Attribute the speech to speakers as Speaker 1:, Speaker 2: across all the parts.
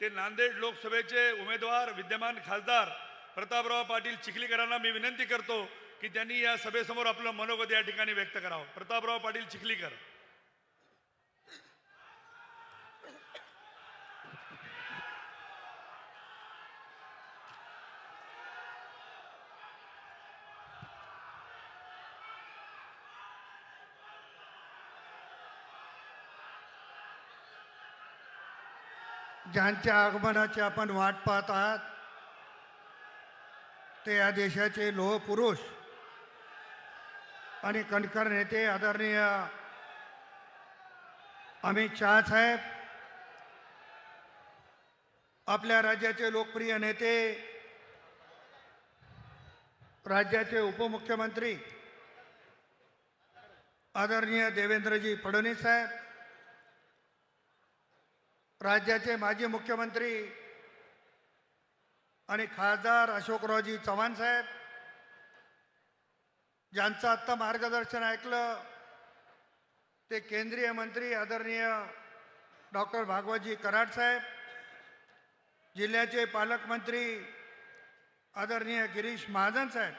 Speaker 1: ते नांदेड लोकसभेचे उमेदवार विद्यमान खासदार प्रतापराव पाटील चिखलीकरांना मी विनंती करतो की त्यांनी या सभेसमोर आपलं मनोगत या ठिकाणी व्यक्त करावं. प्रतापराव पाटील चिखलीकर.
Speaker 2: ज्यांच्या आगमनाची आपण वाट पाहत आहात ते या देशाचे लोह पुरुष आणि कणखर नेते आदरणीय अमित शहा साहेब आपल्या राज्याचे लोकप्रिय नेते राज्याचे उपमुख्यमंत्री आदरणीय देवेंद्रजी फडणवीस साहेब राज्याचे माजी मुख्यमंत्री आणि खासदार अशोकरावजी चव्हाण साहेब ज्यांचं आत्ता मार्गदर्शन ऐकलं ते केंद्रीय मंत्री आदरणीय डॉक्टर भागवतजी कराड साहेब जिल्ह्याचे पालकमंत्री आदरणीय गिरीश महाजन साहेब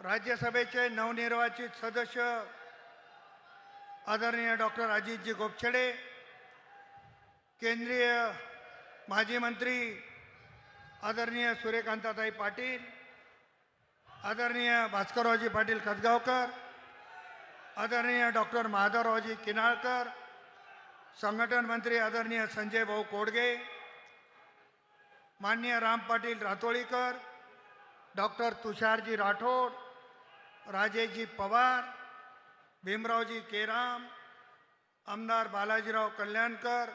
Speaker 2: राज्यसभेचे नवनिर्वाचित सदस्य आदरणीय डॉक्टर अजितजी गोपछडे केंद्रीय माजी मंत्री आदरणीय सूर्यकांताताई पाटील, आदरणीय भास्कररावजी पाटील खतगावकर आदरणीय डॉक्टर माधवरावजी किनाळकर, संघटन मंत्री आदरणीय संजय भाऊ कोडगे, माननीय राम पाटील रातोळीकर, डॉक्टर तुषारजी राठोड, राजेशजी पवार, भीमरावजी केराम, आमदार बालाजीराव कल्याणकर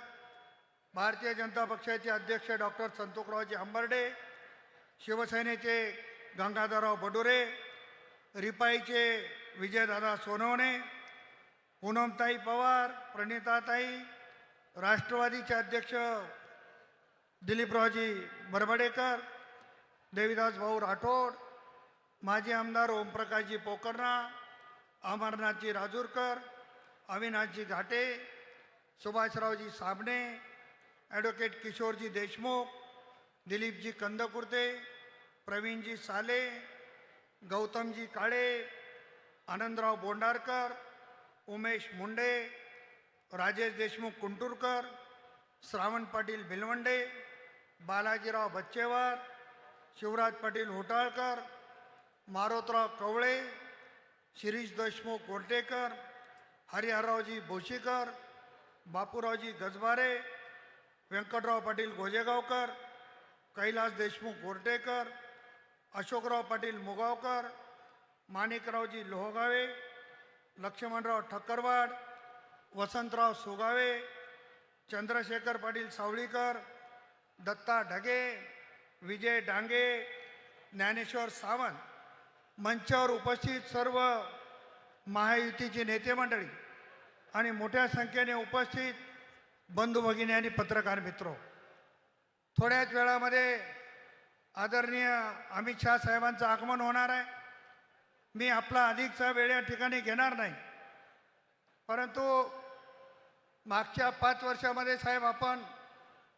Speaker 2: भारतीय जनता पक्षाचे अध्यक्ष डॉक्टर संतोषरावजी अंबर्डे शिवसेनेचे गंगाधरराव बडुरे रिपाईचे विजयदादा सोनवणे पूनमताई पवार प्रणिताताई राष्ट्रवादीचे अध्यक्ष दिलीपरावजी बरबडेकर देवीदास भाऊ राठोड माजी आमदार ओमप्रकाशजी पोकर्णा अमरनाथजी राजूरकर अविनाशजी घाटे सुभाषरावजी साबणे ॲडव्होकेट किशोरजी देशमुख दिलीपजी कंदकुर्ते प्रवीणजी साले गौतमजी काळे आनंदराव बोंडारकर उमेश मुंडे राजेश देशमुख कुंटूरकर श्रावण पाटील भिलवंडे बालाजीराव बच्चेवार शिवराज पाटील होटाळकर मारोतराव कवळे शिरीष देशमुख गोरटेकर हरिहररावजी भोशीकर बापूरावजी गजबारे व्यंकटराव पाटील गोजेगावकर कैलास देशमुख गोरटेकर अशोकराव पाटील मुगावकर माणिकरावजी लोहगावे लक्ष्मणराव ठक्करवाड वसंतराव सुगावे चंद्रशेखर पाटील सावळीकर दत्ता ढगे विजय डांगे ज्ञानेश्वर सावंत मंचावर उपस्थित सर्व महायुतीची नेते मंडळी आणि मोठ्या संख्येने उपस्थित बंधू भगिनी आणि पत्रकार मित्र थोड्याच वेळामध्ये आदरणीय अमित शहा साहेबांचं आगमन होणार आहे. मी आपला अधिकचा वेळ या ठिकाणी घेणार नाही. परंतु मागच्या पाच वर्षामध्ये साहेब आपण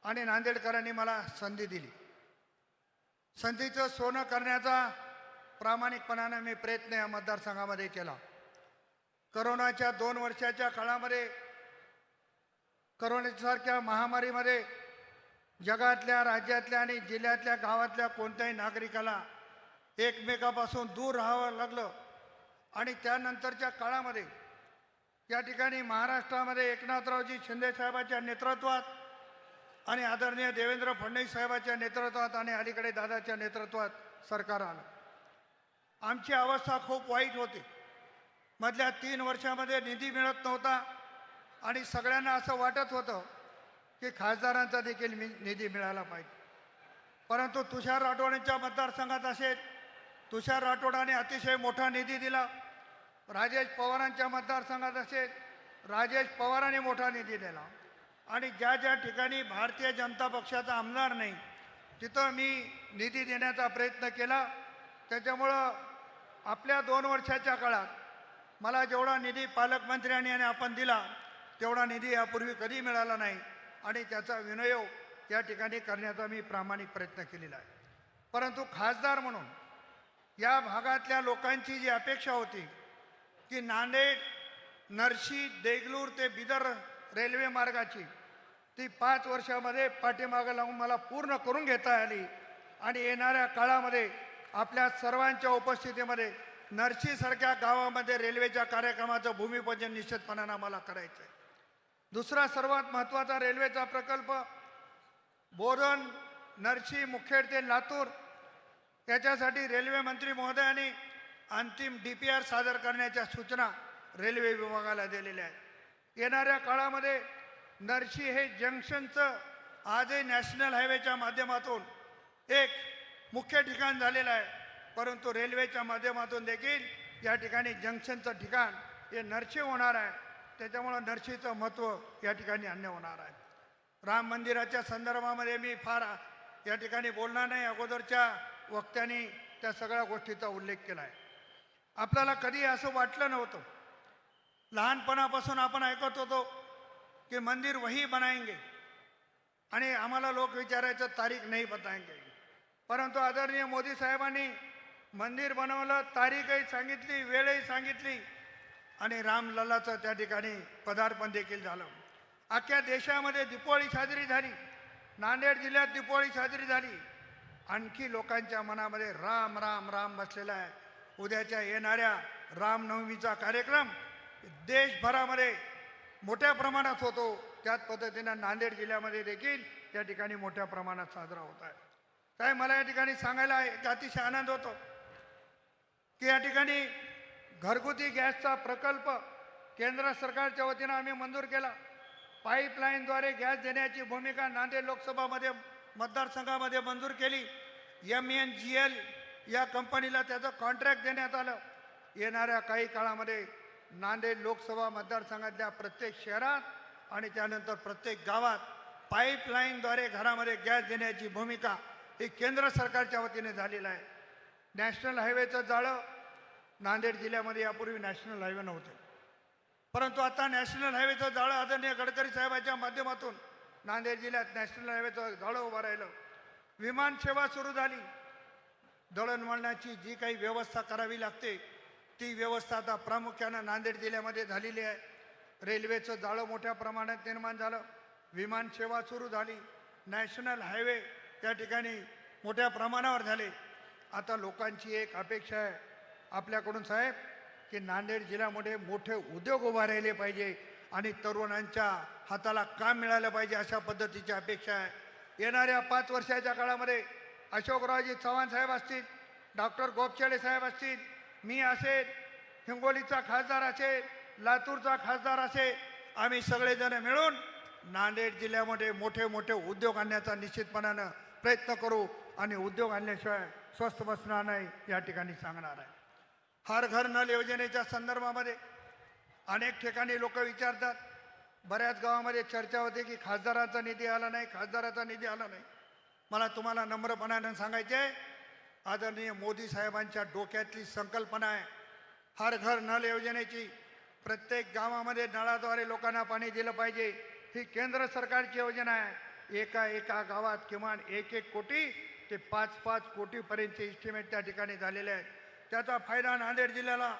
Speaker 2: आणि नांदेडकरांनी मला संधी दिली. संधीचं सोनं करण्याचा प्रामाणिकपणानं मी प्रयत्न या मतदारसंघामध्ये केला. करोनाच्या दोन वर्षाच्या काळामध्ये करोनासारख्या महामारीमध्ये जगातल्या राज्यातल्या आणि जिल्ह्यातल्या गावातल्या कोणत्याही नागरिकाला एकमेकापासून दूर राहावं लागलं. आणि त्यानंतरच्या काळामध्ये या ठिकाणी महाराष्ट्रामध्ये एकनाथरावजी शिंदेसाहेबाच्या नेतृत्वात आणि आदरणीय देवेंद्र फडणवीस साहेबाच्या नेतृत्वात आणि अलीकडे दादाच्या नेतृत्वात सरकार आलं. आमची अवस्था खूप वाईट होती. मधल्या तीन वर्षामध्ये निधी मिळत नव्हता. आणि सगळ्यांना असं वाटत होतं की खासदारांचा देखील मी निधी मिळाला पाहिजे. परंतु तुषार राठोडांच्या मतदारसंघात असेल तुषार राठोडाने अतिशय मोठा निधी दिला. राजेश पवारांच्या मतदारसंघात असेल राजेश पवारांनी मोठा निधी दिला. आणि ज्या ज्या ठिकाणी भारतीय जनता पक्षाचा आमदार नाही तिथं मी निधी देण्याचा प्रयत्न केला. त्याच्यामुळं आपल्या दोन वर्षाच्या काळात मला जेवढा निधी पालकमंत्र्यांनी आणि आपण दिला तेवढा निधी यापूर्वी कधी मिळाला नाही आणि त्याचा विनियोग त्या ठिकाणी करण्याचा मी प्रामाणिक प्रयत्न केलेला आहे. परंतु खासदार म्हणून या भागातल्या लोकांची जी अपेक्षा होती की नांदेड नरशी देगलूर ते बिदर रेल्वे मार्गाची ती पाच वर्षामध्ये पाठीमागं लावून मला पूर्ण करून घेता आली आणि येणाऱ्या काळामध्ये आपल्या सर्वांच्या उपस्थितीमध्ये नरशीसारख्या गावामध्ये रेल्वेच्या कार्यक्रमाचं भूमिपूजन निश्चितपणानं मला करायचं आहे दुसरा सर्वात महत्त्वाचा रेल्वेचा प्रकल्प बोरण नरशी मुखेड ते लातूर. याच्यासाठी रेल्वे मंत्री महोदयांनी अंतिम डी पी आर सादर करण्याच्या सूचना रेल्वे विभागाला दिलेल्या आहेत. येणाऱ्या काळामध्ये नरशी हे जंक्शनचं आजही नॅशनल हायवेच्या माध्यमातून एक मुख्य ठिकाण झालेलं आहे. परंतु रेल्वेच्या माध्यमातून देखील या ठिकाणी जंक्शनचं ठिकाण हे नरशी होणार आहे. त्याच्यामुळं नरशीचं महत्त्व या ठिकाणी अन्य होणार आहे. राम मंदिराच्या संदर्भामध्ये मी फार या ठिकाणी बोलणार नाही. अगोदरच्या वक्त्यांनी त्या सगळ्या गोष्टीचा उल्लेख केला आहे आपल्याला कधी असं वाटलं नव्हतं. लहानपणापासून आपण ऐकत होतो की मंदिर वही बनाएंगे. आणि आम्हाला लोक विचारायचं तारीख नाही बताएंगे. परंतु आदरणीय मोदी साहेबांनी मंदिर बनवलं तारीखही सांगितली वेळही सांगितली. आणि रामलल्लाचं त्या ठिकाणी पदार्पण देखील झालं. अख्ख्या देशामध्ये दिपोळी साजरी झाली. नांदेड जिल्ह्यात दिपोळी साजरी झाली. आणखी लोकांच्या मनामध्ये राम राम राम बसलेला आहे. उद्याच्या येणाऱ्या रामनवमीचा कार्यक्रम देशभरामध्ये मोठ्या प्रमाणात होतो. त्याच पद्धतीनं नांदेड जिल्ह्यामध्ये देखील त्या ठिकाणी मोठ्या प्रमाणात साजरा होत आहे. काय मला या ठिकाणी सांगायला एक अतिशय आनंद होतो की या ठिकाणी घरगुती गॅसचा प्रकल्प केंद्र सरकारच्या वतीनं आम्ही मंजूर केला. पाईपलाईनद्वारे गॅस देण्याची भूमिका नांदेड लोकसभामध्ये मतदारसंघामध्ये मंजूर केली. एम एन जी एल या कंपनीला त्याचं कॉन्ट्रॅक्ट देण्यात आलं. येणाऱ्या काही काळामध्ये नांदेड लोकसभा मतदारसंघातल्या प्रत्येक शहरात आणि त्यानंतर प्रत्येक गावात पाईपलाईनद्वारे घरामध्ये गॅस देण्याची भूमिका ही केंद्र सरकारच्या वतीने झालेलं आहे. नॅशनल हायवेचं जाळं नांदेड जिल्ह्यामध्ये यापूर्वी नॅशनल हायवे नव्हते. परंतु आता नॅशनल हायवेचं जाळं आदरणीय गडकरी साहेबांच्या माध्यमातून नांदेड जिल्ह्यात नॅशनल हायवेचं जाळं उभं राहिलं. विमान सेवा सुरू झाली. दळणवळणाची जी काही व्यवस्था करावी लागते ती व्यवस्था आता प्रामुख्यानं नांदेड जिल्ह्यामध्ये झालेली आहे. रेल्वेचं जाळं मोठ्या प्रमाणात निर्माण झालं. विमान सेवा सुरू झाली. नॅशनल हायवे त्या ठिकाणी मोठ्या प्रमाणावर झाले. आता लोकांची एक अपेक्षा आहे आपल्याकडून साहेब की नांदेड जिल्ह्यामध्ये मोठे उद्योग उभा राहिले पाहिजे आणि तरुणांच्या हाताला काम मिळालं पाहिजे अशा पद्धतीची अपेक्षा आहे. येणाऱ्या पाच वर्षाच्या काळामध्ये अशोकरावजी चव्हाण साहेब असतील डॉक्टर गोपचेडे साहेब असतील मी असेल हिंगोलीचा खासदार असेल लातूरचा खासदार असेल आम्ही सगळेजण मिळून नांदेड जिल्ह्यामध्ये मोठे मोठे उद्योग आणण्याचा निश्चितपणानं प्रयत्न करू आणि उद्योग आणल्याशिवाय स्वस्त बसणार नाही या ठिकाणी सांगणार आहे. हर घर नल योजनेच्या संदर्भामध्ये अनेक ठिकाणी लोक विचारतात. बऱ्याच गावामध्ये चर्चा होते की खासदाराचा निधी आला नाही खासदाराचा निधी आला नाही. मला तुम्हाला नम्रपणानं सांगायचे आहे आदरणीय मोदी साहेबांच्या डोक्यातली संकल्पना आहे. हर घर नल योजनेची प्रत्येक गावामध्ये नळाद्वारे लोकांना पाणी दिलं पाहिजे. ही केंद्र सरकारची योजना आहे. एका एका गावात किमान एक एक कोटी ते पाच पाच कोटीपर्यंतचे इस्टिमेट त्या ठिकाणी झालेले आहेत. त्याचा फायदा नांदेड जिल्ह्याला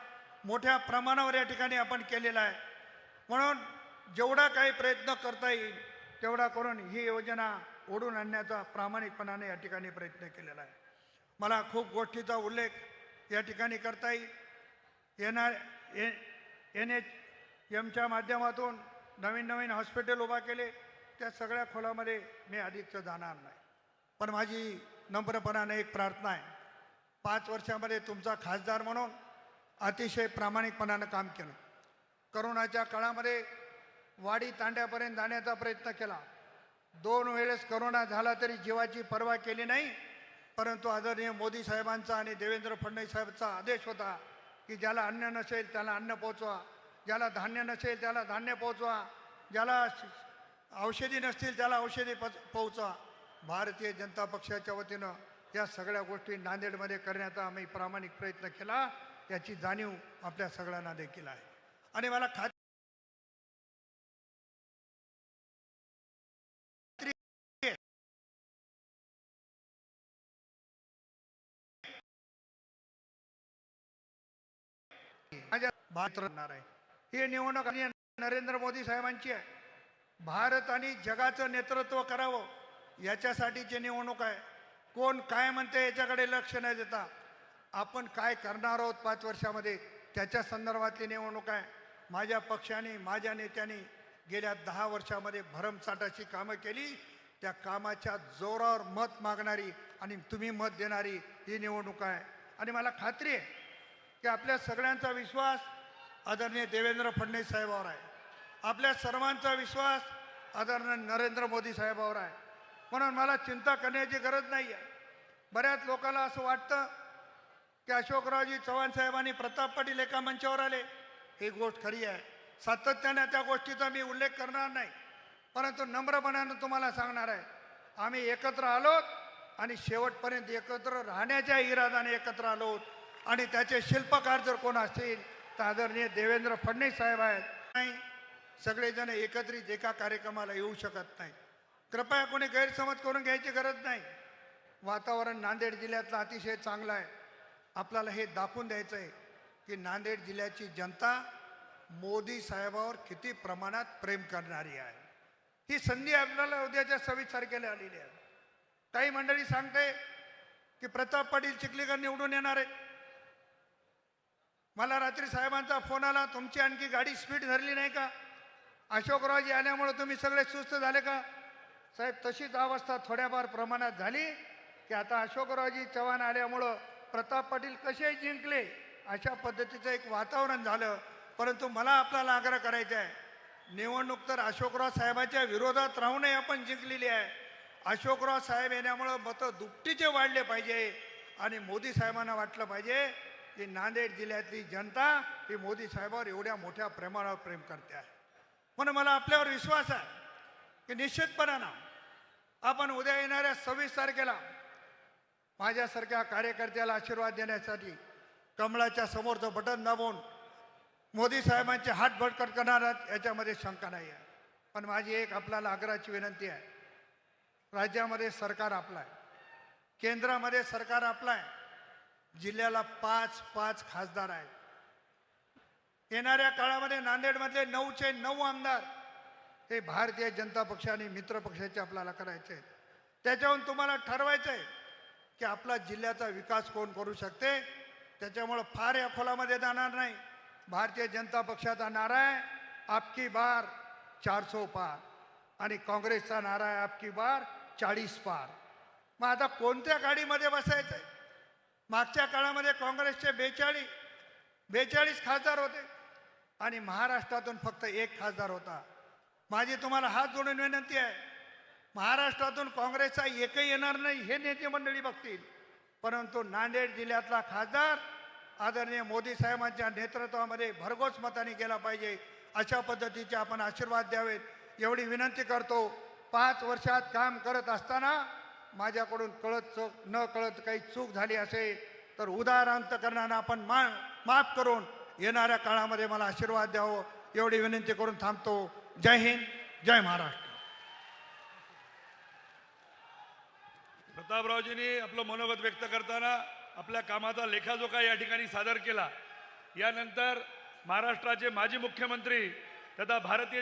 Speaker 2: मोठ्या प्रमाणावर या ठिकाणी आपण केलेला आहे. म्हणून जेवढा काही प्रयत्न करता येईल तेवढा करून ही योजना ओढून आणण्याचा प्रामाणिकपणाने या ठिकाणी प्रयत्न केलेला आहे. मला खूप गोष्टीचा उल्लेख या ठिकाणी करता येईल. येणार एन एच एमच्या माध्यमातून नवीन नवीन हॉस्पिटल उभा केले त्या सगळ्या खोलामध्ये मी अधिकचं जाणार नाही. पण माझी नम्रपणाने एक प्रार्थना आहे. पाच वर्षामध्ये तुमचा खासदार म्हणून अतिशय प्रामाणिकपणानं काम केलं. करोनाच्या काळामध्ये वाडी तांड्यापर्यंत जाण्याचा प्रयत्न केला. दोन वेळेस करोना झाला तरी जीवाची पर्वा केली नाही परंतु आदरणीय मोदी साहेबांचा आणि देवेंद्र फडणवीस साहेबांचा आदेश होता की ज्याला अन्न नसेल त्याला अन्न पोचवा ज्याला धान्य नसेल त्याला धान्य पोचवा ज्याला औषधी नसतील त्याला औषधी पच पोहोचवा. भारतीय जनता पक्षाच्या वतीनं त्या सगळ्या गोष्टी नांदेडमध्ये करण्याचा आम्ही प्रामाणिक प्रयत्न केला. त्याची जाणीव आपल्या सगळ्यांना देखील आहे. आणि मला खात्री माझ्या ही निवडणूक नरेंद्र मोदी साहेबांची आहे. भारत आणि जगाचं नेतृत्व करावं याच्यासाठीची निवडणूक आहे कोण काय म्हणते याच्याकडे लक्ष न देता आपण काय करणार आहोत पाच वर्षामध्ये? त्याच्या संदर्भातली निवडणूक आहे. माझ्या पक्षाने माझ्या नेत्याने गेल्या दहा वर्षामध्ये भरमसाठाची कामं केली. त्या कामाच्या जोरावर मत मागणारी आणि तुम्ही मत देणारी ही निवडणूक आहे. आणि मला खात्री आहे की आपल्या सगळ्यांचा विश्वास आदरणीय देवेंद्र फडणवीस साहेबावर आहे. आपल्या सर्वांचा विश्वास आदरणीय नरेंद्र मोदी साहेबावर आहे. म्हणून मला चिंता करण्याची गरज नाही आहे बऱ्याच लोकांना असं वाटतं की अशोकरावजी चव्हाण साहेबांनी प्रताप पाटील एका मंचावर आले. ही गोष्ट खरी आहे. सातत्याने त्या गोष्टीचा मी उल्लेख करणार नाही. परंतु नम्रपणानं तुम्हाला सांगणार आहे. आम्ही एकत्र आलोत आणि शेवटपर्यंत एकत्र राहण्याच्या इरादाने एकत्र आलोत आणि त्याचे शिल्पकार जर कोण असतील तर आदरणीय देवेंद्र फडणवीस साहेब आहेत. नाही सगळेजण एकत्रित एका कार्यक्रमाला येऊ शकत नाही कृपया कोणी गैरसमज करून घ्यायची गरज नाही. वातावरण नांदेड जिल्ह्यातलं अतिशय चांगलं आहे. आपल्याला हे दाखवून द्यायचं आहे की नांदेड जिल्ह्याची जनता मोदी साहेबावर किती प्रमाणात प्रेम करणारी आहे. ही संधी आपल्याला उद्याच्या सव्वीस तारखेला आलेली आहे. काही मंडळी सांगते की प्रताप पाटील चिखलीकर निवडून येणार आहे मला रात्री साहेबांचा फोन आला तुमची आणखी गाडी स्पीड धरली नाही का? अशोकरावजी आल्यामुळे तुम्ही सगळे सुस्त झाले का? साहेब तशीच अवस्था थोड्याफार प्रमाणात झाली की आता अशोकरावजी चव्हाण आल्यामुळं प्रताप पाटील कसे जिंकले अशा पद्धतीचं एक वातावरण झालं. परंतु मला आपल्याला आग्रह करायचा आहे निवडणूक तर अशोकराव साहेबाच्या विरोधात राहूनही आपण जिंकलेली आहे. अशोकराव साहेब येण्यामुळं मतं दुपटीचे वाढले पाहिजे आणि मोदी साहेबांना वाटलं पाहिजे की नांदेड जिल्ह्यातली जनता ही मोदी साहेबावर एवढ्या मोठ्या प्रेमावर प्रेम करते आहे. म्हणून मला आपल्यावर विश्वास आहे की निश्चितपणानं आपण उद्या येणाऱ्या सव्वीस तारखेला माझ्यासारख्या कार्यकर्त्याला आशीर्वाद देण्यासाठी कमळाच्या समोरचं बटन दाबून मोदी साहेबांचे हात भटकट करणार याच्यामध्ये शंका नाही आहे. पण माझी एक आपल्याला आग्रहाची विनंती आहे. राज्यामध्ये सरकार आपलं आहे केंद्रामध्ये सरकार आपलं आहे जिल्ह्याला पाच पाच खासदार आहेत. येणाऱ्या काळामध्ये नांदेडमधले नऊचे नऊ आमदार ते भारतीय जनता पक्ष आणि मित्र पक्षाचे आपल्याला करायचे आहेत. त्याच्याहून तुम्हाला ठरवायचं आहे की आपला जिल्ह्याचा विकास कोण करू शकते? त्याच्यामुळं फार या खोलामध्ये जाणार नाही. भारतीय जनता पक्षाचा नारा आहे आपकी बार चारसो पार. आणि काँग्रेसचा नारा आहे आपकी बार चाळीस पार. मग आता कोणत्या गाडीमध्ये बसायचं आहे मागच्या काळामध्ये काँग्रेसचे बेचाळीस बेचाळीस खासदार होते. आणि महाराष्ट्रातून फक्त एक खासदार होता. माझी तुम्हाला हात जोडून विनंती आहे. महाराष्ट्रातून काँग्रेसचा एकही येणार नाही हे नेते मंडळी बघतील. परंतु नांदेड जिल्ह्यातला खासदार आदरणीय मोदी साहेबांच्या नेतृत्वामध्ये भरघोस मताने गेला पाहिजे अशा पद्धतीचे आपण आशीर्वाद द्यावेत. एवढी विनंती करतो पाच वर्षात काम करत असताना माझ्याकडून कळत चूक न कळत काही चूक झाली असेल तर उदार करणारा आपण मा माफ करून येणाऱ्या काळामध्ये मला आशीर्वाद द्यावं एवढी विनंती करून थांबतो. जय हिंद जय महाराष्ट्र.
Speaker 1: प्रतापरावजींनी आपलं मनोगत व्यक्त करताना आपल्या कामाचा लेखाजोखा या ठिकाणी सादर केला यानंतर महाराष्ट्राचे माजी मुख्यमंत्री तथा भारतीय